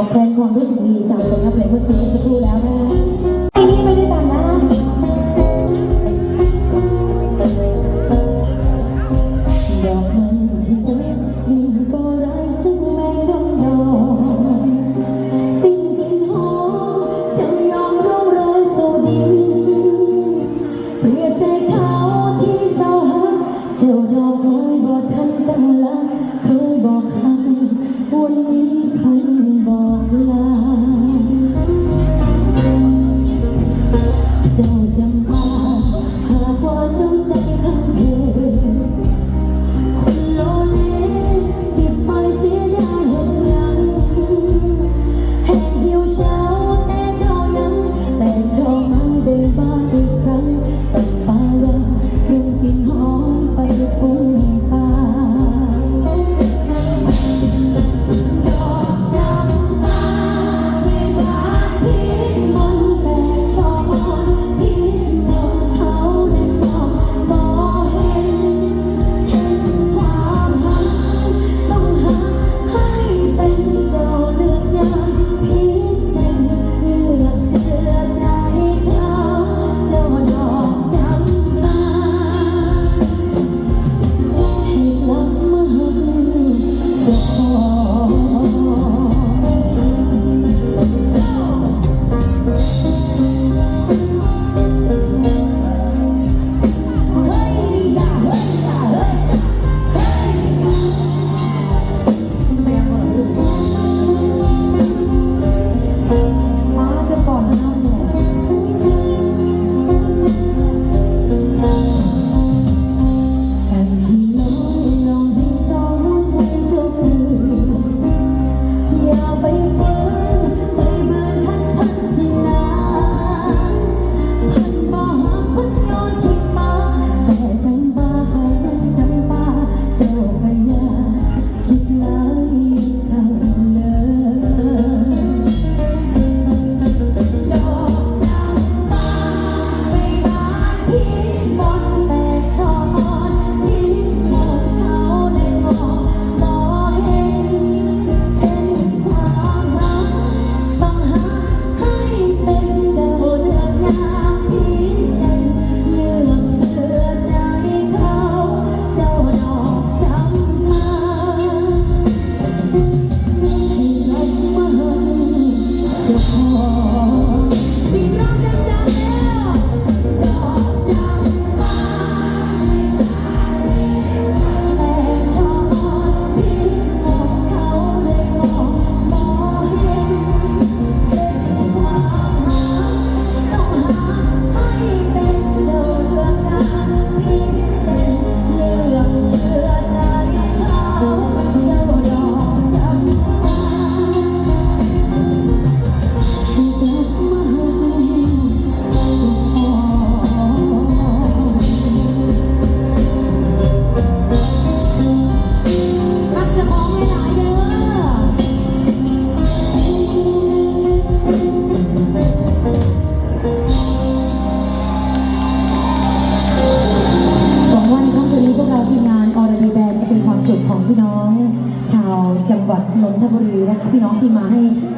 บอกแทนความรู้สึกดีจากผลงานเพลงเมื่อคืนสักครู่แล้วนะคะ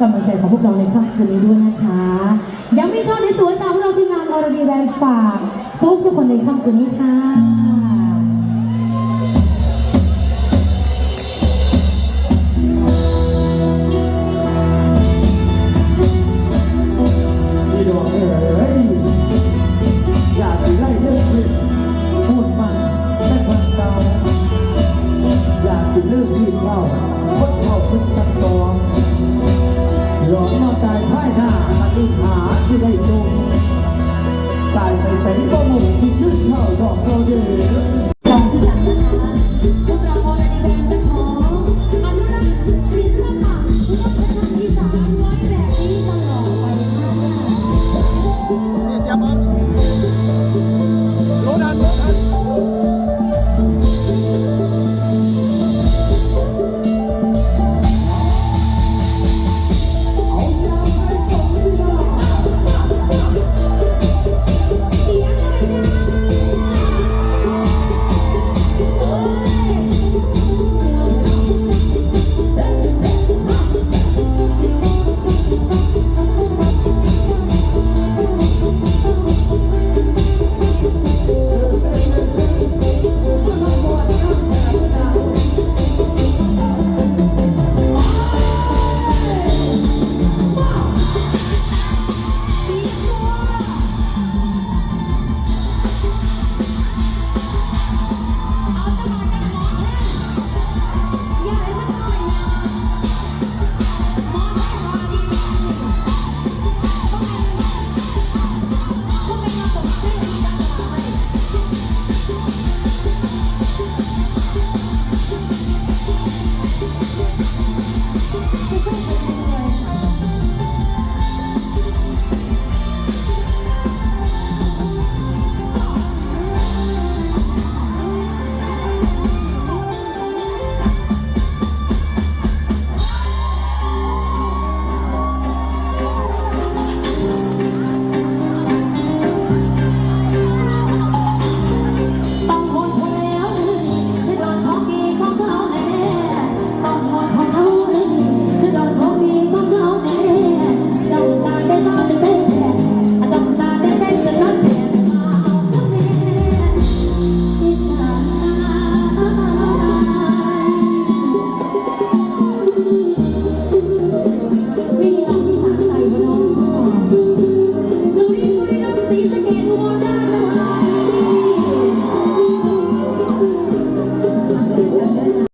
กำลังใจของพวกเราในค่ำคืนนี้ด้วยนะคะ ยังไม่ชอบในสวนสามเราทีมงานอรดีแลนฝากทุกทุกคนในค่ำคืนนี้ค่ะ